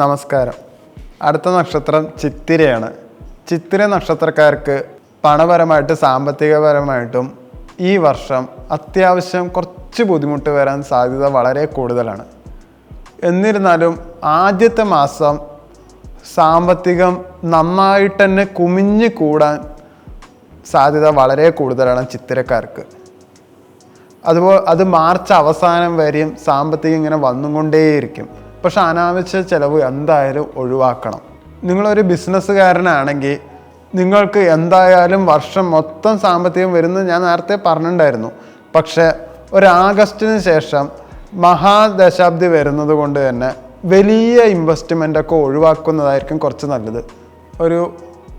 നമസ്കാരം. അടുത്ത നക്ഷത്രം ചിത്തിരയാണ്. ചിത്തിര നക്ഷത്രക്കാർക്ക് പണപരമായിട്ട് സാമ്പത്തികപരമായിട്ടും ഈ വർഷം അത്യാവശ്യം കുറച്ച് ബുദ്ധിമുട്ട് വരാൻ സാധ്യത വളരെ കൂടുതലാണ്. എന്നിരുന്നാലും ആദ്യത്തെ മാസം സാമ്പത്തികം നന്നായിട്ട് തന്നെ കുമിഞ്ഞ് കൂടാൻ സാധ്യത വളരെ കൂടുതലാണ് ചിത്തിരക്കാർക്ക്. അതുപോലെ അത് മാർച്ച് അവസാനം വരെയും സാമ്പത്തികം ഇങ്ങനെ വന്നുകൊണ്ടേയിരിക്കും. പക്ഷെ അനാവശ്യ ചിലവ് എന്തായാലും ഒഴിവാക്കണം. നിങ്ങളൊരു ബിസിനസ്സുകാരനാണെങ്കിൽ നിങ്ങൾക്ക് എന്തായാലും വർഷം മൊത്തം സാമ്പത്തികം വരുന്നത് ഞാൻ നേരത്തെ പറഞ്ഞിട്ടുണ്ടായിരുന്നു. പക്ഷേ ഒരു ആഗസ്റ്റിന് ശേഷം മഹാദശാബ്ദി വരുന്നത് കൊണ്ട് തന്നെ വലിയ ഇൻവെസ്റ്റ്മെന്റ് ഒക്കെ ഒഴിവാക്കുന്നതായിരിക്കും കുറച്ച് നല്ലത്. ഒരു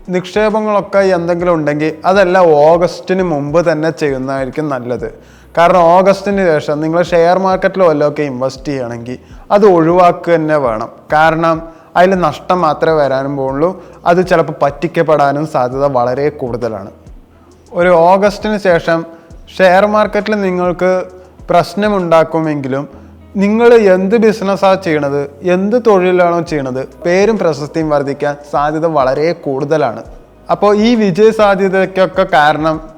നിക്ഷേപങ്ങളൊക്കെ എന്തെങ്കിലും ഉണ്ടെങ്കിൽ അതെല്ലാം ഓഗസ്റ്റിന് മുമ്പ് തന്നെ ചെയ്യുന്നതായിരിക്കും നല്ലത്. കാരണം ഓഗസ്റ്റിന് ശേഷം നിങ്ങൾ ഷെയർ മാർക്കറ്റിലോ വല്ലതൊക്കെ ഇൻവെസ്റ്റ് ചെയ്യണമെങ്കിൽ അത് ഒഴിവാക്കുക തന്നെ വേണം. കാരണം അതിൽ നഷ്ടം മാത്രമേ വരാനും പോകുള്ളൂ. അത് ചിലപ്പോൾ പറ്റിക്കപ്പെടാനും സാധ്യത വളരെ കൂടുതലാണ്. ഒരു ഓഗസ്റ്റിന് ശേഷം ഷെയർ മാർക്കറ്റിൽ നിങ്ങൾക്ക് പ്രശ്നമുണ്ടാക്കുമെങ്കിലും നിങ്ങൾ എന്ത് ബിസിനസ്സാണ് ചെയ്യണത് എന്ത് തൊഴിലാണോ ചെയ്യണത് പേരും പ്രശസ്തിയും വർദ്ധിക്കാൻ സാധ്യത വളരെ കൂടുതലാണ്. അപ്പോൾ ഈ വിജയ സാധ്യതയ്ക്കൊക്കെ കാരണം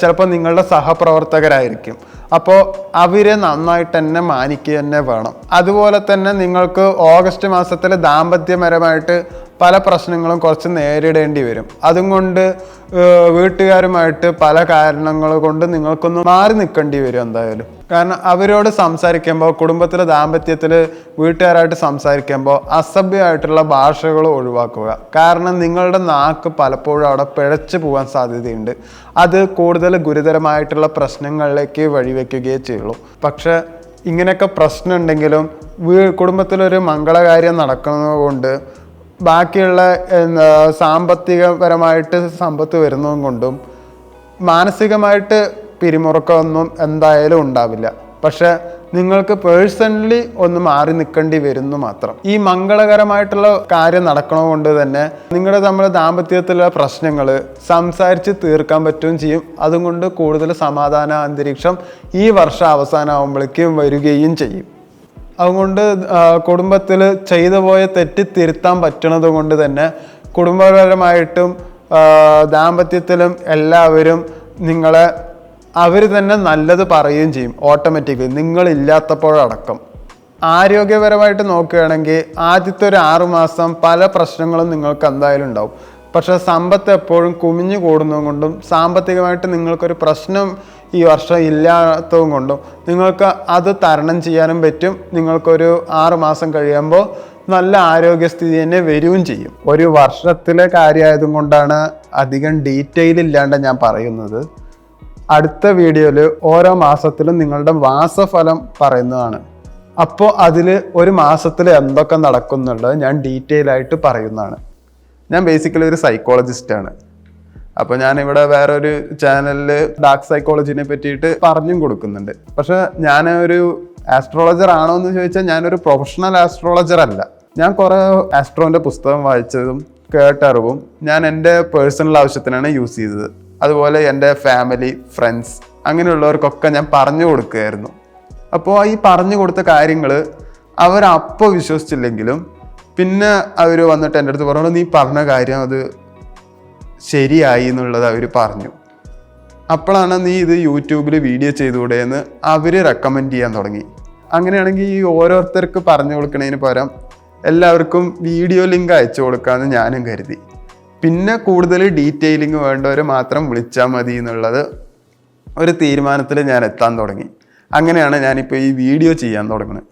ചിലപ്പോൾ നിങ്ങളുടെ സഹപ്രവർത്തകരായിരിക്കും. അപ്പോൾ അവരെ നന്നായിട്ട് തന്നെ മാനിക്കുക തന്നെ വേണം. അതുപോലെ തന്നെ നിങ്ങൾക്ക് ഓഗസ്റ്റ് മാസത്തിൽ ദാമ്പത്യപരമായിട്ട് പല പ്രശ്നങ്ങളും കുറച്ച് നേരിടേണ്ടി വരും. അതും കൊണ്ട് വീട്ടുകാരുമായിട്ട് പല കാരണങ്ങൾ കൊണ്ട് നിങ്ങൾക്കൊന്ന് മാറി നിൽക്കേണ്ടി വരും എന്തായാലും. കാരണം അവരോട് സംസാരിക്കുമ്പോൾ കുടുംബത്തിലെ ദാമ്പത്യത്തിൽ വീട്ടുകാരായിട്ട് സംസാരിക്കുമ്പോൾ അസഭ്യമായിട്ടുള്ള ഭാഷകൾ ഒഴിവാക്കുക. കാരണം നിങ്ങളുടെ നാക്ക് പലപ്പോഴും അവിടെ പിഴച്ചു പോകാൻ സാധ്യതയുണ്ട്. അത് കൂടുതൽ ഗുരുതരമായിട്ടുള്ള പ്രശ്നങ്ങളിലേക്ക് വഴിവെക്കുകയേ ചെയ്യുള്ളൂ. പക്ഷേ ഇങ്ങനെയൊക്കെ പ്രശ്നമുണ്ടെങ്കിലും വീ കുടുംബത്തിലൊരു മംഗളകാര്യം നടക്കുന്നത് കൊണ്ട് ബാക്കിയുള്ള സാമ്പത്തികപരമായിട്ട് സമ്പത്ത് വരുന്നതും കൊണ്ടും മാനസികമായിട്ട് പിരിമുറുക്കമൊന്നും എന്തായാലും ഉണ്ടാവില്ല. പക്ഷെ നിങ്ങൾക്ക് പേഴ്സണലി ഒന്ന് മാറി നിൽക്കേണ്ടി വരുന്നു മാത്രം. ഈ മംഗളകരമായിട്ടുള്ള കാര്യം നടക്കണമുകൊണ്ട് തന്നെ നിങ്ങളുടെ നമ്മുടെ ദാമ്പത്യത്തിലുള്ള പ്രശ്നങ്ങൾ സംസാരിച്ച് തീർക്കാൻ പറ്റുകയും ചെയ്യും. അതുകൊണ്ട് കൂടുതൽ സമാധാന അന്തരീക്ഷം ഈ വർഷം അവസാനമാകുമ്പോഴേക്കും വരികയും ചെയ്യും. അതുകൊണ്ട് കുടുംബത്തിൽ ചെയ്തു പോയ തെറ്റ് തിരുത്താൻ പറ്റണത് കൊണ്ട് തന്നെ കുടുംബപരമായിട്ടും ദാമ്പത്യത്തിലും എല്ലാവരും നിങ്ങളെ അവർ തന്നെ നല്ലത് പറയുകയും ചെയ്യും ഓട്ടോമാറ്റിക്കലി നിങ്ങളില്ലാത്തപ്പോഴടക്കം. ആരോഗ്യപരമായിട്ട് നോക്കുകയാണെങ്കിൽ ആദ്യത്തെ ഒരു ആറുമാസം പല പ്രശ്നങ്ങളും നിങ്ങൾക്ക് എന്തായാലും ഉണ്ടാവും. പക്ഷെ സമ്പത്ത് എപ്പോഴും കുമിഞ്ഞു കൂടുന്നതും കൊണ്ടും സാമ്പത്തികമായിട്ട് നിങ്ങൾക്കൊരു പ്രശ്നം ഈ വർഷം ഇല്ലാത്തതും കൊണ്ടും നിങ്ങൾക്ക് അത് തരണം ചെയ്യാനും പറ്റും. നിങ്ങൾക്കൊരു ആറുമാസം കഴിയുമ്പോൾ നല്ല ആരോഗ്യസ്ഥിതി തന്നെ വരികയും ചെയ്യും. ഒരു വർഷത്തിലെ കാര്യമായതും കൊണ്ടാണ് അധികം ഡീറ്റെയിൽ ഇല്ലാണ്ട് ഞാൻ പറയുന്നത്. അടുത്ത വീഡിയോയിൽ ഓരോ മാസത്തിലും നിങ്ങളുടെ മാസഫലം പറയുന്നതാണ്. അപ്പോൾ അതിൽ ഒരു മാസത്തിൽ എന്തൊക്കെ നടക്കുന്നുള്ളത് ഞാൻ ഡീറ്റെയിൽ ആയിട്ട് പറയുന്നതാണ്. ഞാൻ ബേസിക്കലി ഒരു സൈക്കോളജിസ്റ്റാണ് അപ്പോൾ ഞാൻ ഇവിടെ വേറൊരു ചാനലിൽ ഡാർക്ക് സൈക്കോളജിനെ പറ്റിയിട്ട് പറഞ്ഞും കൊടുക്കുന്നുണ്ട്. പക്ഷെ ഞാൻ ഒരു ആസ്ട്രോളജർ ആണോ എന്ന് ചോദിച്ചാൽ ഞാനൊരു പ്രൊഫഷണൽ ആസ്ട്രോളജർ അല്ല. ഞാൻ കുറേ ആസ്ട്രോന്റെ പുസ്തകം വായിച്ചതും കേട്ടറിവും ഞാൻ എന്റെ പേഴ്സണൽ ആവശ്യത്തിനാണ് യൂസ് ചെയ്തത്. അതുപോലെ എന്റെ ഫാമിലി ഫ്രണ്ട്സ് അങ്ങനെയുള്ളവർക്കൊക്കെ ഞാൻ പറഞ്ഞു കൊടുക്കുകയായിരുന്നു. അപ്പോൾ ഈ പറഞ്ഞു കൊടുത്ത കാര്യങ്ങൾ അവരപ്പോൾ വിശ്വസിച്ചില്ലെങ്കിലും പിന്നെ അവർ വന്നിട്ട് എന്റെ അടുത്ത് പറഞ്ഞു നീ പറഞ്ഞ കാര്യം അത് ശരിയായി എന്നുള്ളത് അവർ പറഞ്ഞു. അപ്പോഴാണ് നീ ഇത് യൂട്യൂബിൽ വീഡിയോ ചെയ്തുകൂടെ എന്ന് അവർ റെക്കമെൻഡ് ചെയ്യാൻ തുടങ്ങി. അങ്ങനെയാണെങ്കിൽ ഈ ഓരോരുത്തർക്ക് പറഞ്ഞു കൊടുക്കുന്നതിന് പകരം എല്ലാവർക്കും വീഡിയോ ലിങ്ക് അയച്ചു കൊടുക്കാമെന്ന് ഞാനും കരുതി. പിന്നെ കൂടുതൽ ഡീറ്റെയിലിംഗ് വേണ്ടവർ മാത്രം വിളിച്ചാൽ മതി എന്നുള്ളത് ഒരു തീരുമാനത്തിൽ ഞാൻ എത്താൻ തുടങ്ങി. അങ്ങനെയാണ് ഞാനിപ്പോൾ ഈ വീഡിയോ ചെയ്യാൻ തുടങ്ങുന്നത്.